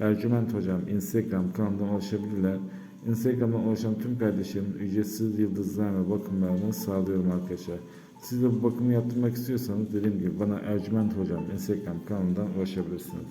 Ercüment Hocam Instagram kanalından ulaşabilirler. Instagram'dan ulaşan tüm kardeşlerim ücretsiz yıldızlama bakımlarını sağlıyorum arkadaşlar. Siz de bu bakımı yaptırmak istiyorsanız dediğim gibi bana Ercüment Hocam Instagram kanalından ulaşabilirsiniz.